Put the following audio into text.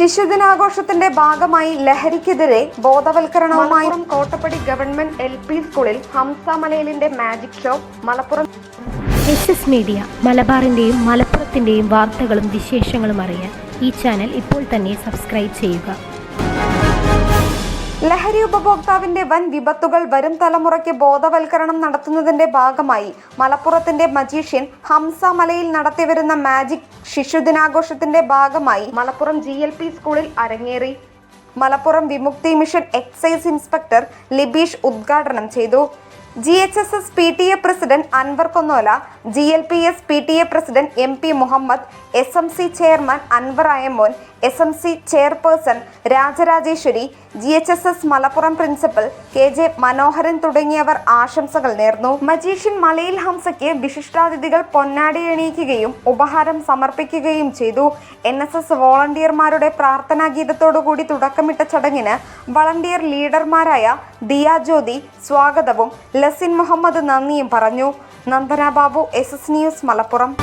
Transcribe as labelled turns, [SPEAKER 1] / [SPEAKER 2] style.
[SPEAKER 1] ശിശുദിനാഘോഷത്തിന്റെ ഭാഗമായി ലഹരിക്കെതിരെ ബോധവൽക്കരണവുമായി കോട്ടപ്പടി ഗവൺമെന്റ് എൽ പി സ്കൂളിൽ Hamza മലയിലിന്റെ magic show Malappuram
[SPEAKER 2] S S media മലബാറിന്റെയും മലപ്പുറത്തിന്റെയും വാർത്തകളും വിശേഷങ്ങളും അറിയാൻ ഈ ചാനൽ ഇപ്പോൾ തന്നെ സബ്സ്ക്രൈബ് ചെയ്യുക.
[SPEAKER 1] ലഹരി ഉപഭോക്താവിന്റെ വൻ വിപത്തുകൾ വരും തലമുറയ്ക്ക് ബോധവൽക്കരണം നടത്തുന്നതിന്റെ ഭാഗമായി മലപ്പുറത്തിന്റെ മജീഷ്യൻ ഹംസ മലയിൽ നടത്തിവരുന്ന മാജിക് ശിശുദിനാഘോഷത്തിന്റെ ഭാഗമായി മലപ്പുറം ജി സ്കൂളിൽ അരങ്ങേറി. Malappuram Vimukthi mission excise inspector Libeesh ഉദ്ഘാടനം ചെയ്തു. G H S S P T A president Anwar Konnola G L P S P T A president M P Muhammad S M C chairman Anwar Ayamon S M C chairperson Rajarajeshwari G H S S Malappuram principal K J Manoharan തുടങ്ങിയവർ ആശംസകൾ നേർന്നു. Magician മലയിൽ ഹംസയ്ക്ക് വിശിഷ്ടാതിഥികൾ പൊന്നാടി എണീക്കുകയും ഉപഹാരം സമർപ്പിക്കുകയും ചെയ്തു. N S S വോളണ്ടിയർമാരുടെ പ്രാർത്ഥനാ ഗീതത്തോടുകൂടി തുടക്കമിട്ട ചടങ്ങിന് വളണ്ടിയർ ലീഡർമാരായ ദിയ ജ്യോതി സ്വാഗതവും. ലസിൻ മുഹമ്മദ് നന്ദിയും പറഞ്ഞു. Nandana Babu S S news Malappuram.